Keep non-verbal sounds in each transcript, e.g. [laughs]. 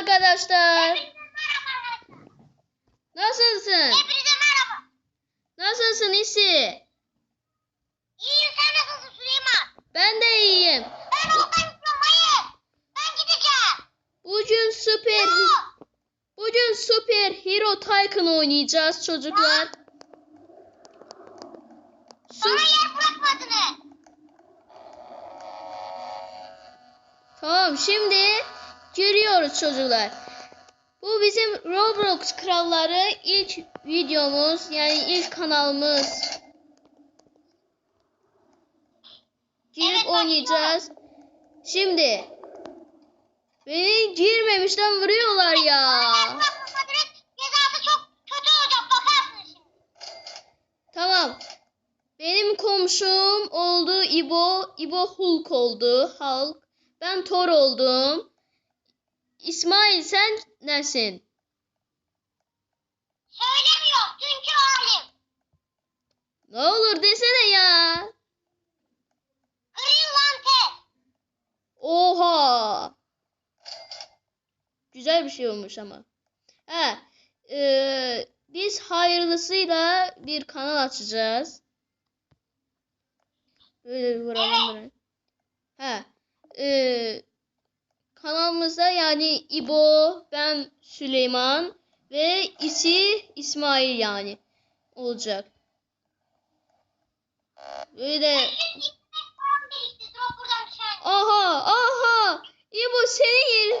arkadaşlar. Nasılsın? Hepinize merhaba. Nasılsın İsi? İyiyim sen nasılsın Süleyman? Ben de iyiyim. Ben oradan gitmem hayır. Ben gideceğim. Bugün süper bugün süper Hero Tycoon oynayacağız çocuklar. bana Sü- yer bırakmadınız. tamam şimdi giriyoruz çocuklar. Bu bizim Roblox kralları ilk videomuz yani ilk kanalımız. Girip Evet, oynayacağız. Şimdi beni girmemişten vuruyorlar ya. Tamam. Benim komşum oldu İbo. İbo Hulk oldu. Hulk. Ben Thor oldum. İsmail sen nesin? Söylemiyorum dünkü halim. Ne olur desene ya. Green Lantern. Oha. Güzel bir şey olmuş ama. Ha, e, biz hayırlısıyla bir kanal açacağız. Böyle vuralım buraya. Ha, e, kanalımızda yani İbo, ben Süleyman ve isi İsmail yani olacak. Böyle. Aha aha İbo senin yer.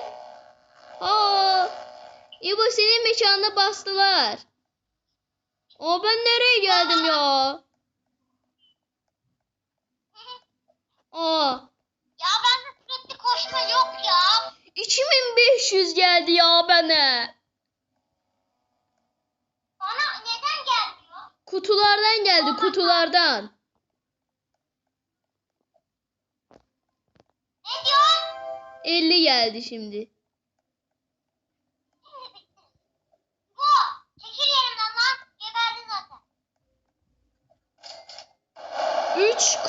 Aa İbo senin mekanına bastılar. Aa ben nereye geldim ya? oradan. Ne diyorsun? 50 geldi şimdi. [laughs]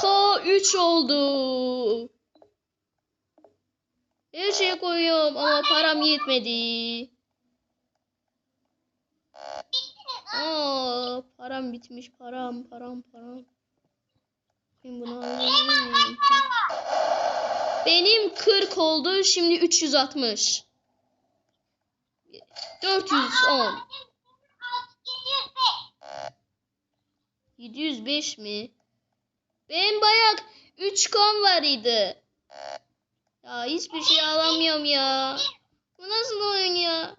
K3 oldu. Her şeye koyuyorum ama param yetmedi. Param bitmiş. Param, param, param. Ben bunu var? Benim 40 oldu. Şimdi 360. 410. 705 mi? Benim bayağı 3 kan var idi. Ya hiçbir şey alamıyorum ya. Bu nasıl oyun ya?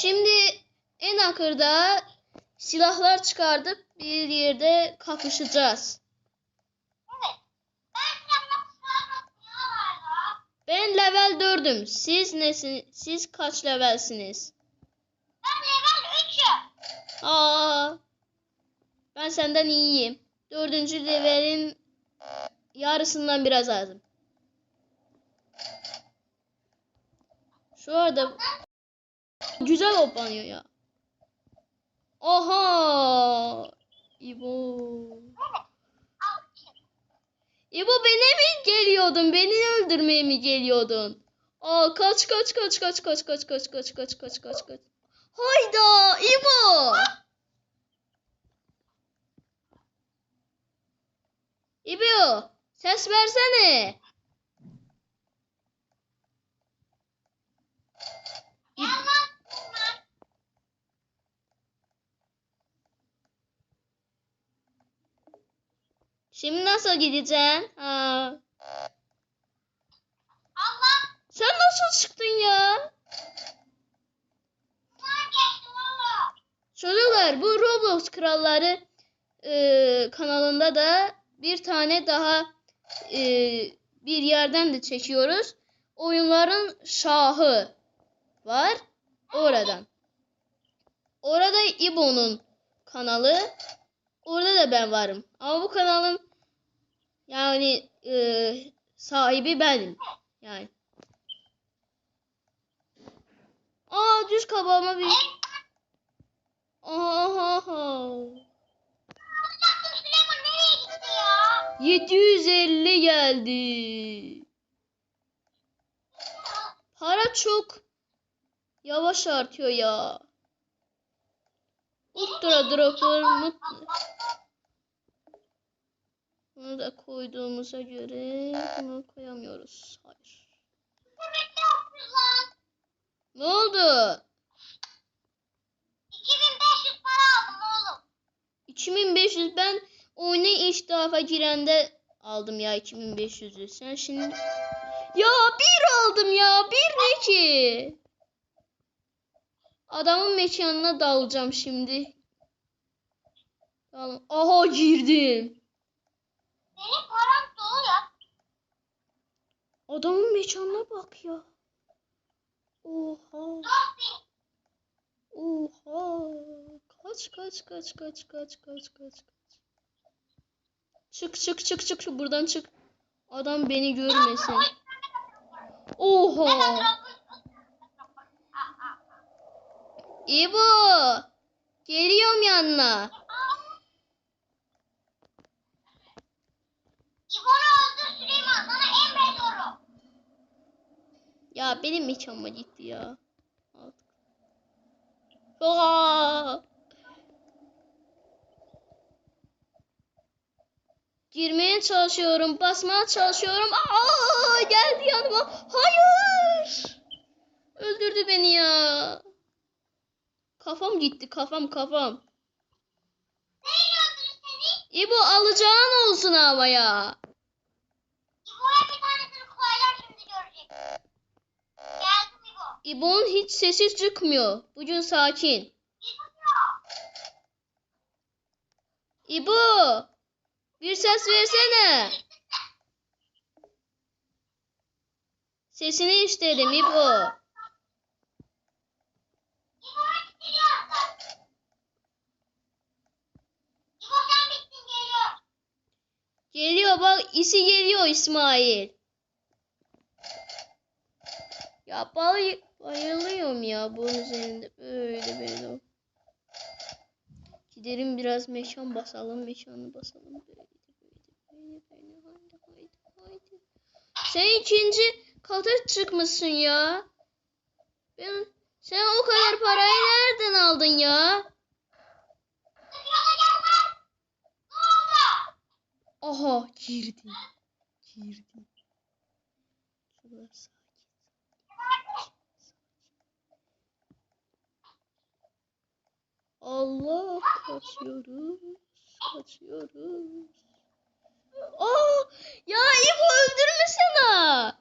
Şimdi en akırda silahlar çıkardık bir yerde kapışacağız. Ben level 4'üm. Siz nesin? Siz kaç levelsiniz? Ben level 3'üm. Aa. Ben senden iyiyim. Dördüncü levelin yarısından biraz azım. Şu arada güzel hoplanıyor ya. Oha. İbo. İbo bana mi geliyordun? Beni öldürmeye mi geliyordun? Aa kaç kaç kaç kaç kaç kaç kaç kaç kaç kaç kaç kaç. Hayda İbo. İbo ses versene. Gel Şimdi nasıl gideceksin? Ha. Allah. Sen nasıl çıktın ya? Çocuklar bu Roblox Kralları e, kanalında da bir tane daha e, bir yerden de çekiyoruz. Oyunların şahı var oradan. Orada İbo'nun kanalı. Orada da ben varım. Ama bu kanalın yani e, sahibi benim. Yani. Aa düz kabağıma bir... Oho. 750 geldi. Para çok yavaş artıyor ya. Ultra dropper mutlu. Bunu da koyduğumuza göre bunu koyamıyoruz. Hayır. Ne oldu? 2500 para aldım oğlum. 2500 ben oyuna ilk defa girende aldım ya 2500'ü. Sen şimdi ya bir aldım ya bir ne ki? Adamın mekanına dalacağım şimdi. Aha girdim. Benim param dolu ya. Adamın mekanına bak ya. Oha. 4000. Oha. Kaç kaç kaç kaç kaç kaç kaç kaç. Çık çık çık çık şu buradan çık. Adam beni görmesin. Oha. İbo. Geliyorum yanına. İbo'nu öldür Süleyman. Sana emrediyorum. Ya benim mekanıma gitti ya. Aa! Girmeye çalışıyorum, basmaya çalışıyorum. Aa, geldi yanıma. Hayır! Öldürdü beni ya. Kafam gitti, kafam kafam. Seni? İbo alacağın olsun ama ya. İbo'ya bir tanesini koyarlar şimdi görecek. Geldim İbo. İbo'nun hiç sesi çıkmıyor. Bugün sakin. İbo. Bir ses versene. Sesini istedim İbo. Geliyor. Bak isi geliyor İsmail. Ya bayılıyorum ya bunun üzerinde böyle böyle. Gidelim biraz mekan basalım mekanı basalım böyle böyle böyle böyle haydi haydi haydi. Sen ikinci kata çıkmışsın ya. Ben sen o kadar parayı nereden aldın ya? Aha girdi. Girdi. Şurada sakin. Allah kaçıyoruz. Kaçıyoruz. Aa, ya İbo öldürmesene.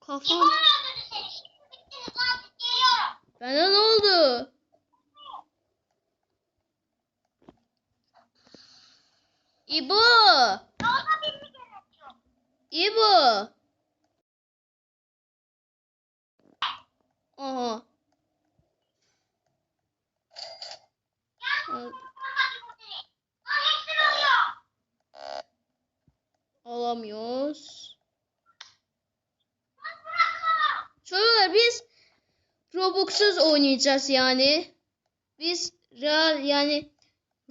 Kafam. Bana ne oldu? İbo. İbo. Aha. Al- Vurma İbo seni. Lan hepsini alıyor. Alamıyoruz. Çocuklar biz Robux'suz oynayacağız yani. Biz real yani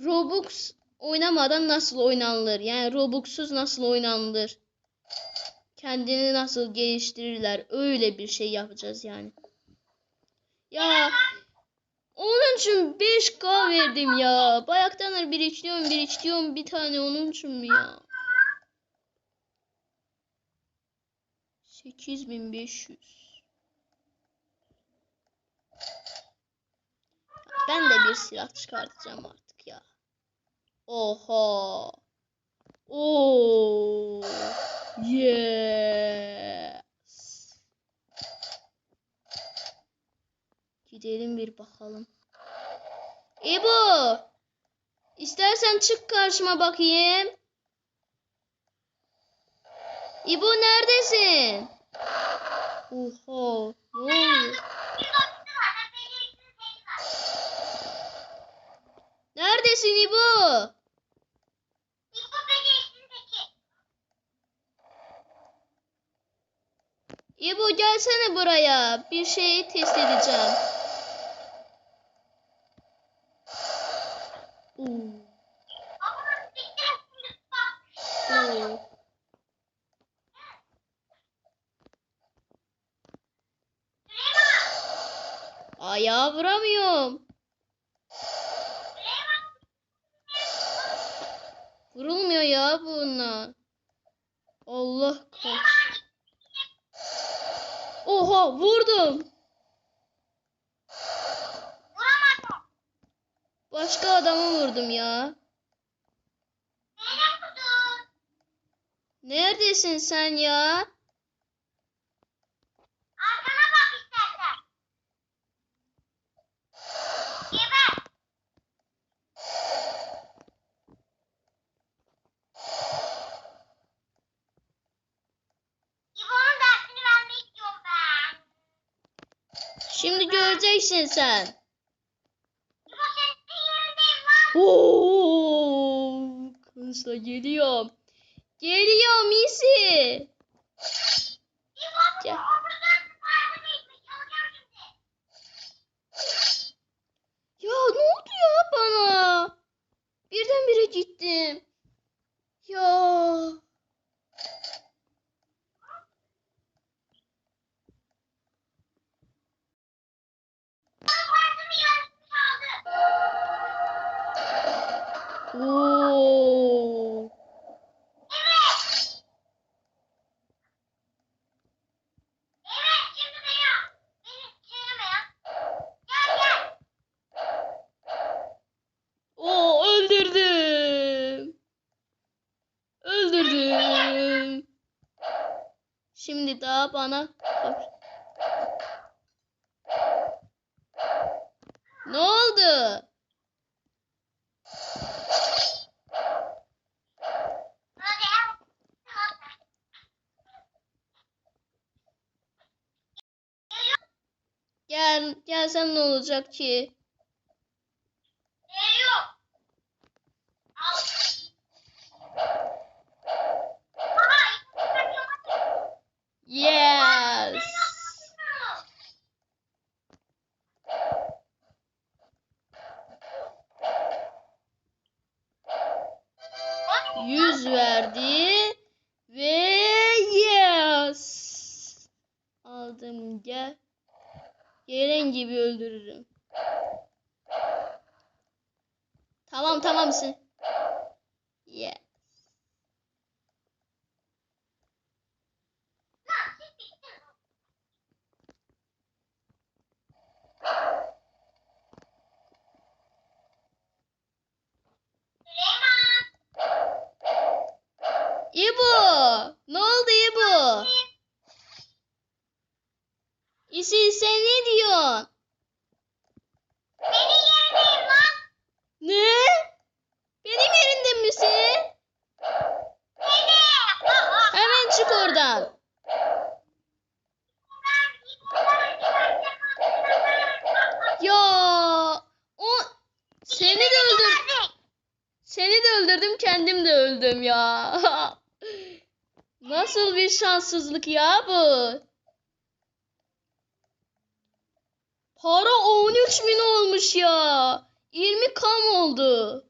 Robux oynamadan nasıl oynanılır? Yani Robux'suz nasıl oynanılır? Kendini nasıl geliştirirler? Öyle bir şey yapacağız yani. Ya onun için 5K verdim ya. Bayaktanır biriktiriyorum biriktiriyorum bir tane onun için mi ya? 8500 Ben de bir silah çıkartacağım artık ya. Oha. Oo. Yes. Gidelim bir bakalım. İbo. İstersen çık karşıma bakayım. İbo neredesin? Oha. Ne oluyor? Var. Neredesin İbo? İbo beceriksiz teki. İbo gelsene buraya. Bir şeyi test edeceğim. Oo. Ama bittiniz şimdi bak. Oo. Ayağa vuramıyorum. Vurulmuyor ya bununla. Allah kahretsin. Oha vurdum. Vuramadım. Başka adamı vurdum ya. Neredesin sen ya? Arkana bak istersen. Geber. İbo'nun dersini vermek istiyorum ben. Şimdi göreceksin sen. Oo, kızla geliyorum. Geliyorum iyisi. Gel. Ya ne oldu ya bana? Birdenbire gittim. Ya. Bana parçamı yarısını çaldı. Oo. Evet. Evet şimdi benim. Beni çevirme ya. Gel gel. Oo öldürdüm. Öldürdüm. Şimdi daha bana Ne oldu? Hadi gel. Gel, gelsen ne olacak ki? İkisi kaçıyor. Yes. Yüz verdi ve yes. Aldım gel. Gelen gibi öldürürüm. Tamam tamam sen. Yes. Süleyman. İbo, ne oldu İbo? İsi sen ne diyorsun? Senin yerindeyim lan. Ne? Benim yerimde misin? Aa, Hemen çık oradan. Ya o seni de öldür seni de öldürdüm kendim de öldüm ya. [laughs] Nasıl bir şanssızlık ya bu? Para 13 bin olmuş ya. 20 kam oldu.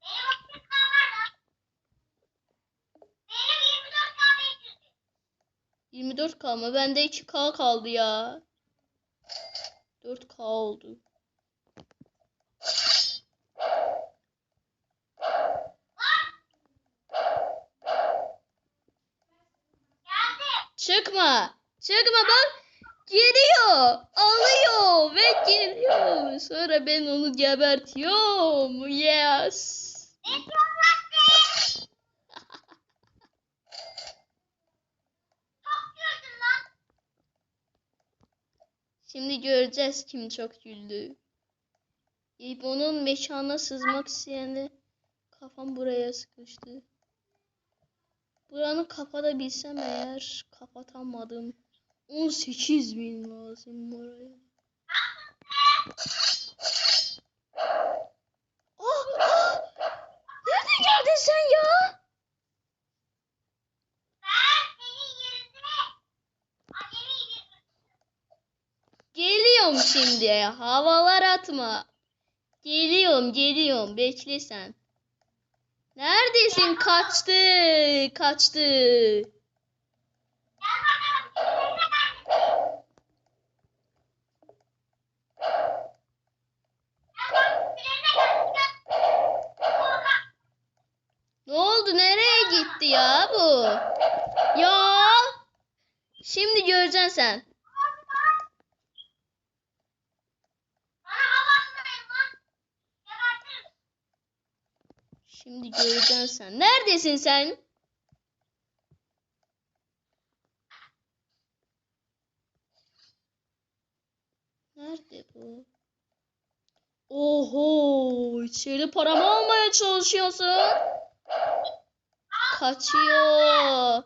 Benim 30 k var lan. Benim 24 k 500. 24 k mı? Bende 2 k kaldı ya. 4 k oldu. Geldi. Çıkma. Çıkma bak. Geliyor. Alıyor ve geliyor. Sonra ben onu gebertiyorum. Yes. [laughs] Şimdi göreceğiz kim çok güldü. İbo'nun mekanına sızmak isteyeni kafam buraya sıkıştı. Buranı kapatabilsem eğer kapatamadım. 18 bin lazım buraya. Ah, ah! Ya? Geliyorum şimdi. Havalar atma. Geliyorum, geliyorum. Bekle sen. Neredesin? Kaçtı. Kaçtı. Gel bakalım. Şimdi ne Ne oldu? Nereye gitti ya bu? Ya. Şimdi göreceksin sen. Şimdi göreceksin sen. Neredesin sen? Nerede bu? Oho, içeri paramı almaya çalışıyorsun. Kaçıyor.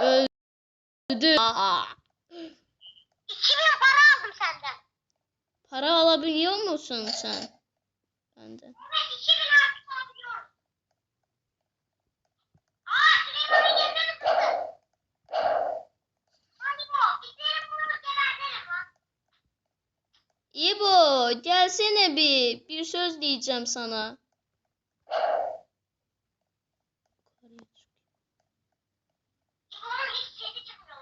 Öldü. Aa, 2000 para aldım senden. para alabiliyor musun sen? Benden. Evet 2000 artık alabiliyorum. Aa Süleyman'ın yerine lan. İbo, gelsene bir. Bir söz diyeceğim sana. İbo'nun hiç sesi çıkmıyor.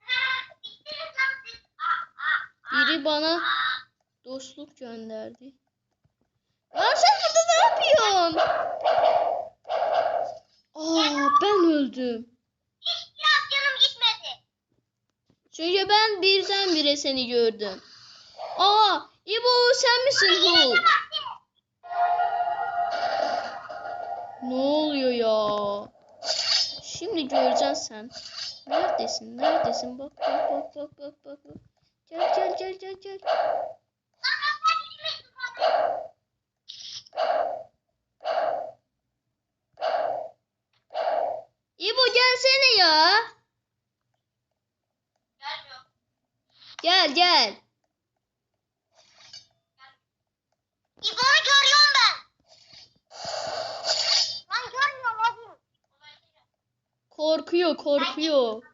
Ha, Bittiniz lan siz. Aa, aa, aa. Biri bana dostluk gönderdi. Lan sen burada ne yapıyorsun? Aa, ben öldüm. Biraz canım gitmedi. Çünkü ben birdenbire seni gördüm. Aa, İbo sen misin Hulk? Ne oluyor ya? Şimdi göreceksin sen. Neredesin? Neredesin? Bak bak bak bak bak bak. Gel gel gel gel gel. İbo gelsene ya. Gelmiyor. Gel gel. İbo'nu görüyorum ben. Lan görmüyorum abi. Korkuyor korkuyor.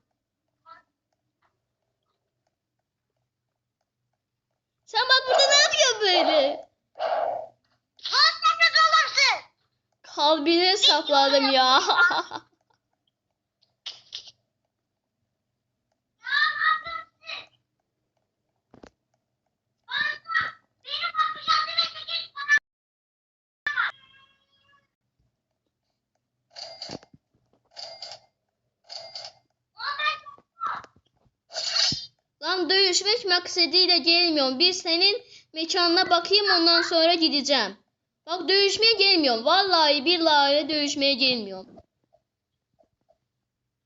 Sen bak burada ne yapıyorsun böyle? Kalbine sapladım. Ya [laughs] ne yapıyorsun? Bana benim bakacağım demek ki bana. Ulan ben çok- Dövüşmek maksadiyle gelmiyorum. Bir senin mekanına bakayım ondan sonra gideceğim. Bak dövüşmeye gelmiyorum. Vallahi billahi dövüşmeye gelmiyorum.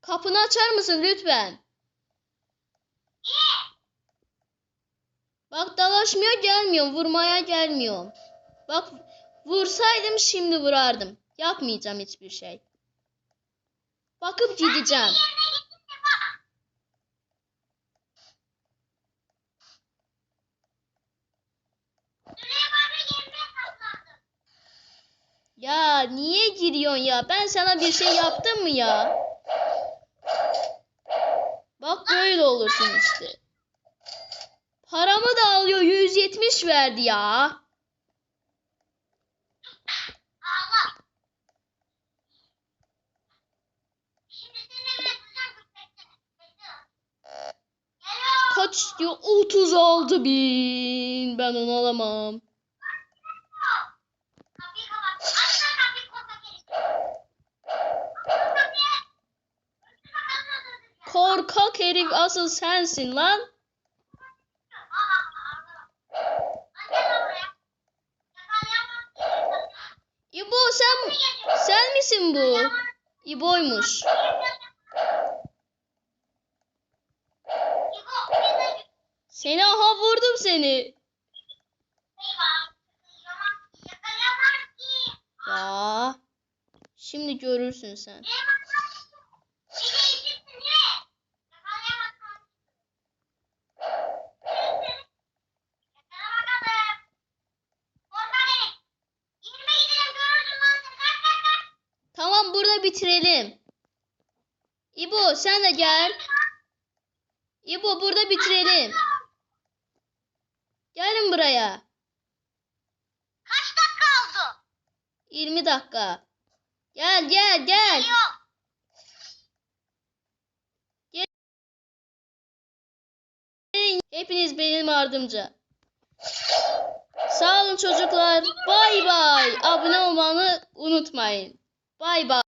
Kapını açar mısın lütfen? Bak dalaşmaya gelmiyorum. Vurmaya gelmiyorum. Bak vursaydım şimdi vurardım. Yapmayacağım hiçbir şey. Bakıp gideceğim. Yerine gittin de bak. Süleyman'ın yerine saklandım. Ya niye giriyorsun ya? Ben sana bir şey yaptım mı ya? Bak böyle olursun işte. Paramı da alıyor 170 verdi ya. Kaç diyor? 36 bin. Ben onu alamam. Korkak herif asıl sensin lan. İbo sen sen misin bu? İbo'ymuş. Seni aha vurdum seni. Ya. Şimdi görürsün sen. bitirelim. İbo sen de gel. İbo burada bitirelim. Gelin buraya. Kaç dakika oldu? 20 dakika. Gel gel gel. Yok. Hepiniz benim ardımca. Sağ olun çocuklar. Bay bay. Abone olmanı unutmayın. Bay bay.